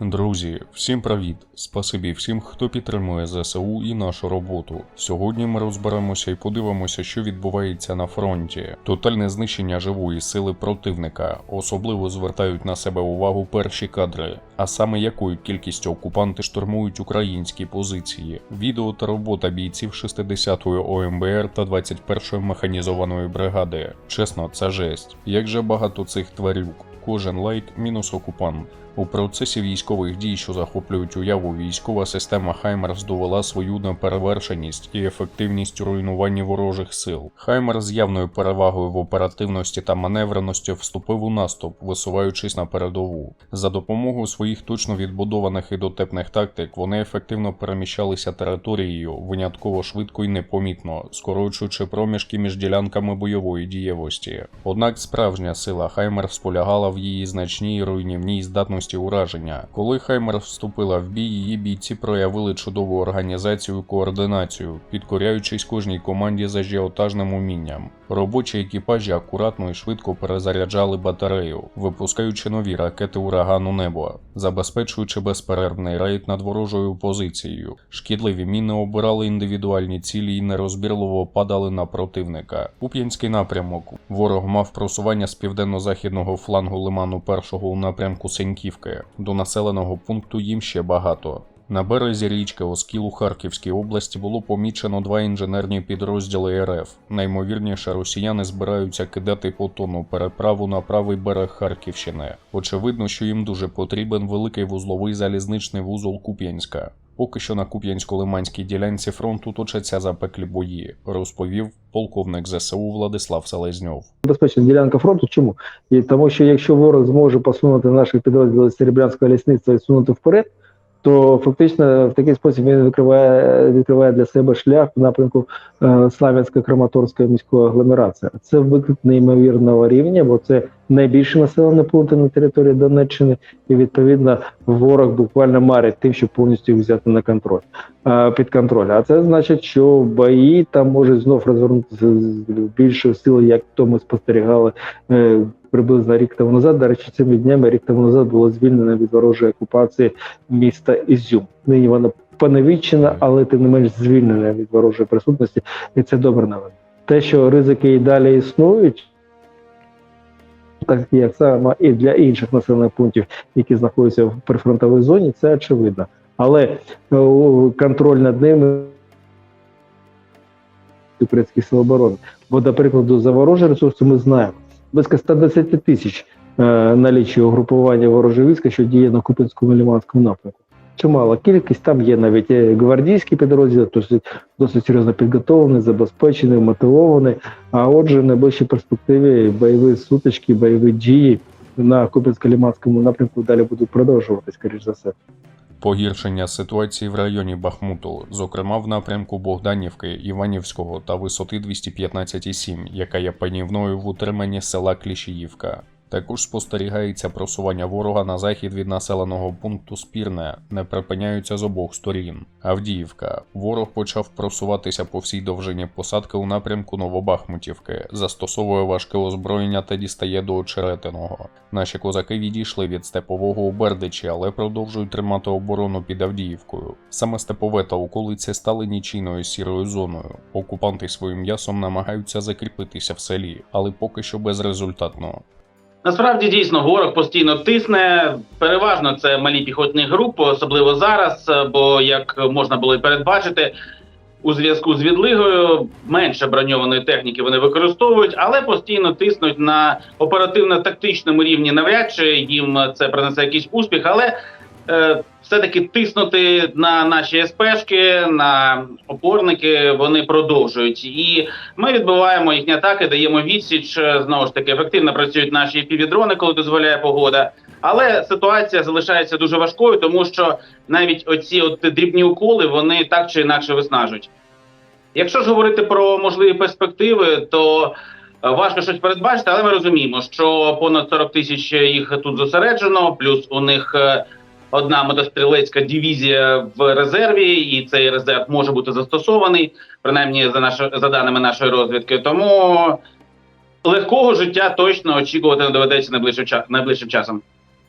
Друзі, всім привіт! Спасибі всім, хто підтримує ЗСУ і нашу роботу. Сьогодні ми розберемося і подивимося, що відбувається на фронті. Тотальне знищення живої сили противника. Особливо звертають на себе увагу перші кадри, а саме якою кількістю окупанти штурмують українські позиції. Відео та робота бійців 60-ї ОМБР та 21-ї механізованої бригади. Чесно, це жесть. Як же багато цих тварюк. Кожен лайк мінус окупант. У процесі військових дій, що захоплюють уяву, військова система Хаймерс довела свою неперевершеність і ефективність у руйнуванні ворожих сил. Хаймер з явною перевагою в оперативності та маневреності вступив у наступ, висуваючись на передову. За допомогою своїх точно відбудованих і дотепних тактик вони ефективно переміщалися територією винятково швидко і непомітно, скорочуючи проміжки між ділянками бойової дієвості. Однак справжня сила Хаймер сполягала в її значній руйнівній здатності ураження. Коли Хаймер вступила в бій, її бійці проявили чудову організацію і координацію, підкоряючись кожній команді за жіотажним умінням. Робочі екіпажі акуратно і швидко перезаряджали батарею, випускаючи нові ракети урагану небо, забезпечуючи безперервний рейд над ворожою позицією. Шкідливі міни обирали індивідуальні цілі і нерозбірливо падали на противника. Куп'янський напрямок. Ворог мав просування з південно-західного флангу лиману першого у напрямку Сеньківки. До населеного пункту їм ще багато. На березі річки Оскіл у Харківській області було помічено два інженерні підрозділи РФ. Наймовірніше, росіяни збираються кидати по тону переправу на правий берег Харківщини. Очевидно, що їм дуже потрібен великий вузловий залізничний вузол Куп'янська. Поки що на Куп'янсько-Лиманській ділянці фронту точаться запеклі бої, розповів полковник ЗСУ Владислав Селезньов. Безпечна ділянка фронту. Чому? І тому, що якщо ворог зможе посунути наші підрозділи Серебрянського лісництва і сунути вперед, то фактично в такий спосіб він відкриває, відкриває для себе шлях в напрямку е, Славянсько-Краматорської міської агломерації. Це виклик неймовірного рівня, бо це найбільші населені пункти на території Донеччини, і відповідно ворог буквально марить тим, щоб повністю взяти на контроль е, під контроль. А це значить, що бої там можуть знов розвернутися з більшою силою, як то ми спостерігали е, приблизно рік тому назад. До речі, цими днями рік тому назад було звільнено від ворожої окупації міста Ізюм. Нині воно поневічено, але тим не менш звільнене від ворожої присутності, і це добре новина. Те, що ризики і далі існують. Так як саме і для інших населених пунктів, які знаходяться в прифронтовій зоні, це очевидно. Але контроль над ними українських сил оборони. Бо, до прикладу, за ворожі ресурси ми знаємо. Близько 110 тисяч е, налічує угрупування ворожого війська, що діє на Купинському ліманському напрямку. Чимала кількість, там є навіть е, гвардійські підрозділи, досить, досить серйозно підготовлені, забезпечені, мотивовані. А отже, в найближчій перспективі бойові сутички, бойові дії на Купинсько-Ліманському напрямку далі будуть продовжувати, скоріш за все. Погіршення ситуації в районі Бахмуту, зокрема в напрямку Богданівки, Іванівського та висоти 215,7, яка є панівною в утриманні села Кліщіївка. Також спостерігається просування ворога на захід від населеного пункту Спірне, не припиняються з обох сторін. Авдіївка. Ворог почав просуватися по всій довжині посадки у напрямку Новобахмутівки, застосовує важке озброєння та дістає до очеретиного. Наші козаки відійшли від степового у Бердичі, але продовжують тримати оборону під Авдіївкою. Саме степове та околиці стали нічийною сірою зоною. Окупанти своїм м'ясом намагаються закріпитися в селі, але поки що безрезультатно. Насправді дійсно ворог постійно тисне. Переважно це малі піхотні групи, особливо зараз. Бо як можна було і передбачити, у зв'язку з відлигою менше броньованої техніки вони використовують, але постійно тиснуть на оперативно-тактичному рівні. Навряд чи їм це принесе якийсь успіх, але е, все-таки тиснути на наші СПшки, на опорники вони продовжують. І ми відбиваємо їхні атаки, даємо відсіч. Знову ж таки, ефективно працюють наші півдрони, коли дозволяє погода. Але ситуація залишається дуже важкою, тому що навіть оці от дрібні уколи вони так чи інакше виснажують. Якщо ж говорити про можливі перспективи, то е, важко щось передбачити, але ми розуміємо, що понад 40 тисяч їх тут зосереджено, плюс у них е, одна мотострілецька дивізія в резерві, і цей резерв може бути застосований, принаймні за наш, за даними нашої розвідки. Тому легкого життя точно очікувати не доведеться найближчим, найближчим часом.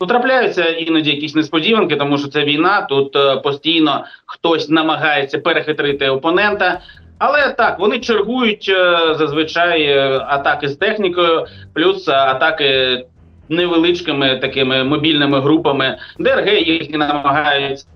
Ну, трапляються іноді якісь несподіванки, тому що це війна. Тут е, постійно хтось намагається перехитрити опонента. Але так, вони чергують е, зазвичай е, атаки з технікою, плюс атаки невеличкими такими мобільними групами. ДРГ їхні намагаються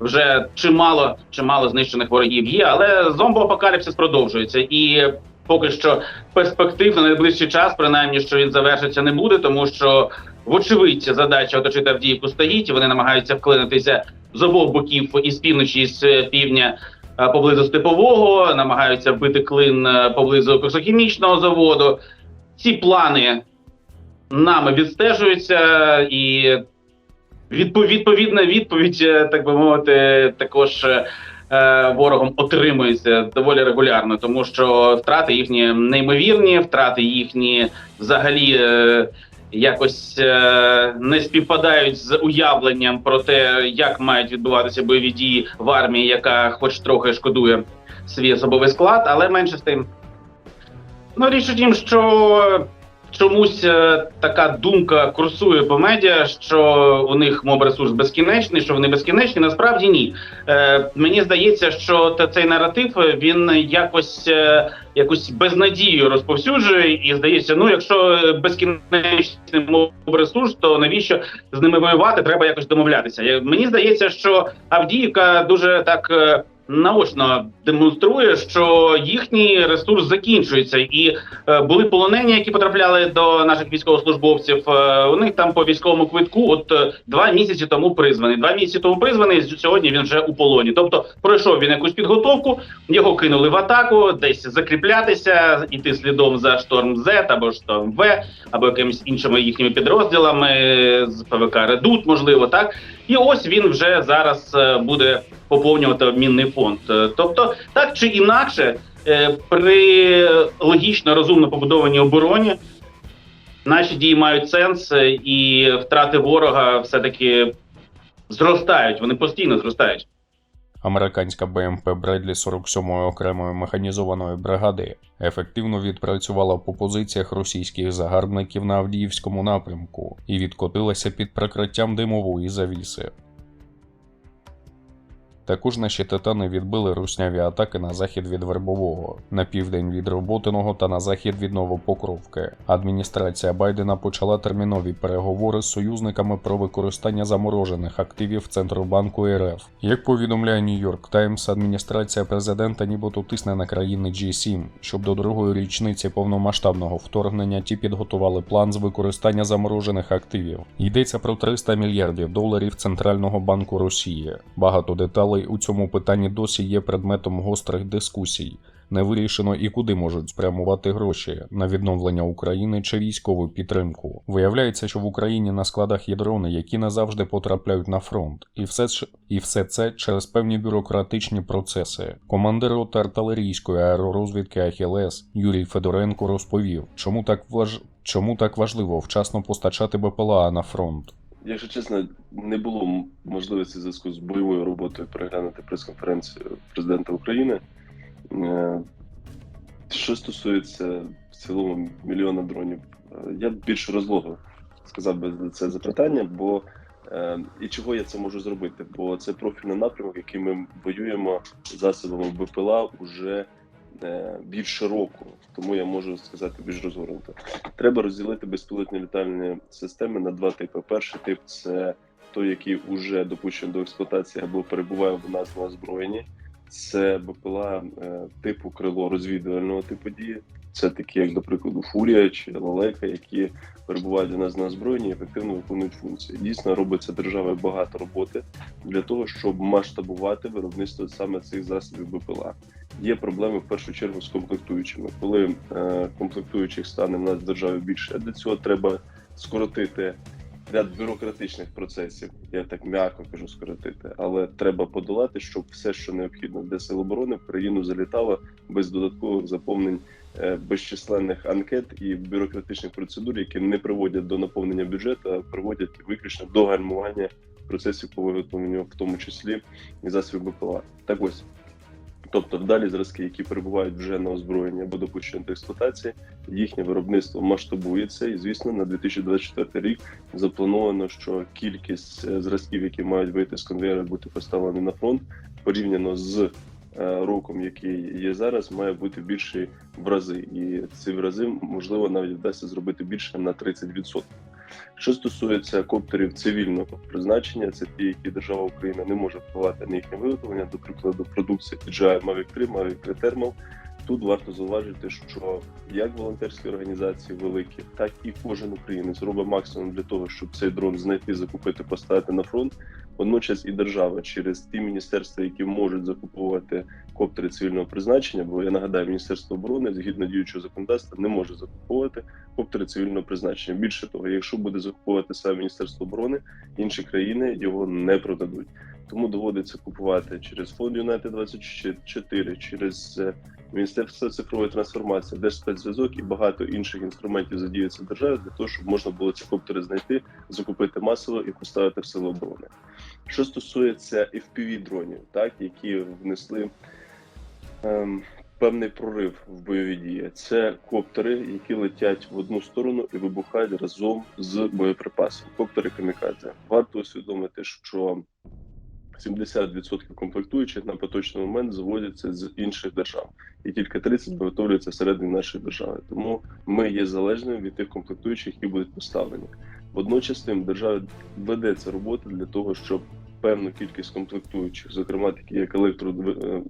вже чимало, чимало знищених ворогів є, але зомбоапокаліпсис продовжується і. Поки що перспектив на найближчий час, принаймні, що він завершиться, не буде, тому що вочевидь задача оточити Авдіївку стоїть. і Вони намагаються вклинитися з обох боків із півночі, і з е, півдня е, поблизу степового, намагаються вбити клин е, поблизу коксохімічного заводу. Ці плани нами відстежуються, і відпо- відповідна відповідь, е, так би мовити, також. е, е, Ворогом отримується доволі регулярно, тому що втрати їхні неймовірні, втрати їхні взагалі якось не співпадають з уявленням про те, як мають відбуватися бойові дії в армії, яка хоч трохи шкодує свій особовий склад, але менше з тим. Ну, річ у тім, що чомусь е, така думка курсує по медіа, що у них моб-ресурс безкінечний, що вони безкінечні. Насправді ні. Е, мені здається, що цей наратив е, він якось е, якусь безнадію розповсюджує, і здається, ну якщо е, безкінечний моб-ресурс, то навіщо з ними воювати? Треба якось домовлятися. Мені здається, що Авдіївка дуже так. Наочно демонструє, що їхній ресурс закінчується, і е, були полонені, які потрапляли до наших військовослужбовців. Е, у них там по військовому квитку, от е, два місяці тому призваний. Два місяці тому призваний. Сьогодні він вже у полоні. Тобто пройшов він якусь підготовку, його кинули в атаку, десь закріплятися, іти слідом за шторм З або шторм В, або якимись іншими їхніми підрозділами з ПВК Редут, можливо, так. І ось він вже зараз е, буде поповнювати обмінний фонд. Е, Тобто, так чи інакше, е, при логічно розумно побудованій обороні наші дії мають сенс, е, і втрати ворога все-таки зростають. Вони постійно зростають. Американська БМП Бредлі 47-ї окремої механізованої бригади ефективно відпрацювала по позиціях російських загарбників на Авдіївському напрямку і відкотилася під прикриттям димової завіси. Також наші титани відбили русняві атаки на захід від Вербового, на південь від Роботиного та на захід від Новопокровки. Адміністрація Байдена почала термінові переговори з союзниками про використання заморожених активів Центробанку РФ. Як повідомляє Нью-Йорк Таймс, адміністрація президента нібито тисне на країни G7, щоб до другої річниці повномасштабного вторгнення ті підготували план з використання заморожених активів. Йдеться про 300 мільярдів доларів Центрального банку Росії. Багато деталей у цьому питанні досі є предметом гострих дискусій. Не вирішено і куди можуть спрямувати гроші на відновлення України чи військову підтримку. Виявляється, що в Україні на складах є дрони, які не завжди потрапляють на фронт, і все і все це через певні бюрократичні процеси. Командир роти артилерійської аеророзвідки Ахілес Юрій Федоренко розповів, чому так важ... чому так важливо вчасно постачати БПЛА на фронт. Якщо чесно, не було можливості в зв'язку з бойовою роботою переглянути прес-конференцію президента України. Е, Що стосується в цілому мільйона дронів, е, я більш розлого сказав би за це запитання, бо е, і чого я це можу зробити? Бо це профільний напрямок, який ми воюємо засобами БПЛА уже е, широко. Тому я можу сказати більш розгорнуто. Треба розділити безпілотні літальні системи на два типи. Перший тип це той, який вже допущений до експлуатації або перебуває в нас на озброєнні. Це БПЛА е, типу крило розвідувального типу дії. Це такі, як, до прикладу, Фурія чи лалека, які перебувають у нас на озброєнні ефективно виконують функції. Дійсно, робиться державою багато роботи для того, щоб масштабувати виробництво саме цих засобів БПЛА. Є проблеми в першу чергу з комплектуючими. Коли е, комплектуючих стане в нас в державі більше, для цього треба скоротити ряд бюрократичних процесів. Я так м'яко кажу, скоротити, але треба подолати, щоб все, що необхідно для сил оборони, в країну залітало без додаткових заповнень е, безчисленних анкет і бюрократичних процедур, які не приводять до наповнення бюджету, а приводять виключно до гальмування процесів по виготовленню, в тому числі і засобів БПЛА. Так ось Тобто вдалі зразки, які перебувають вже на озброєнні або допущені до експлуатації, їхнє виробництво масштабується, і звісно, на 2024 рік заплановано, що кількість е, зразків, які мають вийти з конвейера, бути поставлені на фронт, порівняно з е, роком, який є зараз, має бути більший в рази, і ці в рази можливо навіть вдасться зробити більше на 30%. Що стосується коптерів цивільного призначення, це ті, які держава Україна не може впливати на їхнє виготовлення, до прикладу, продукція DJI Mavic 3, Mavic 3 Thermal. Тут варто зауважити, що як волонтерські організації великі, так і кожен українець робить максимум для того, щоб цей дрон знайти, закупити, поставити на фронт. Водночас і держава через ті міністерства, які можуть закуповувати коптери цивільного призначення, бо я нагадаю, міністерство оборони згідно діючого законодавства не може закуповувати коптери цивільного призначення. Більше того, якщо буде закуповувати саме міністерство оборони, інші країни його не продадуть. Тому доводиться купувати через фонд Юнайтед 24 через е, Міністерство цифрової трансформації, Держспецзв'язок і багато інших інструментів задіюється держава для того, щоб можна було ці коптери знайти, закупити масово і поставити в сили оборони. Що стосується fpv дронів, так які внесли ем, певний прорив в бойові дії, це коптери, які летять в одну сторону і вибухають разом з боєприпасом. Коптери камікадзе. Варто усвідомити, що 70% комплектуючих на поточний момент заводяться з інших держав, і тільки 30% виготовлюються всередині нашої держави. Тому ми є залежними від тих комплектуючих, які будуть поставлені. Водночас тим держава ведеться робота для того, щоб певну кількість комплектуючих, зокрема такі як електро,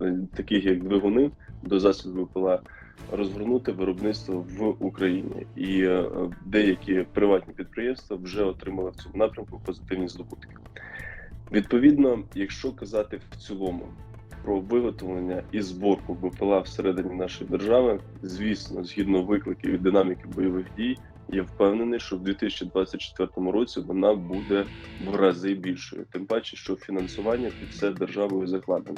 е, таких як двигуни до засобів ПЛА, розгорнути виробництво в Україні, і е, деякі приватні підприємства вже отримали в цьому напрямку позитивні здобутки. Відповідно, якщо казати в цілому про виготовлення і зборку БПЛА всередині нашої держави, звісно, згідно викликів і динаміки бойових дій, я впевнений, що в 2024 році вона буде в рази більшою. Тим паче, що фінансування під це державою закладено.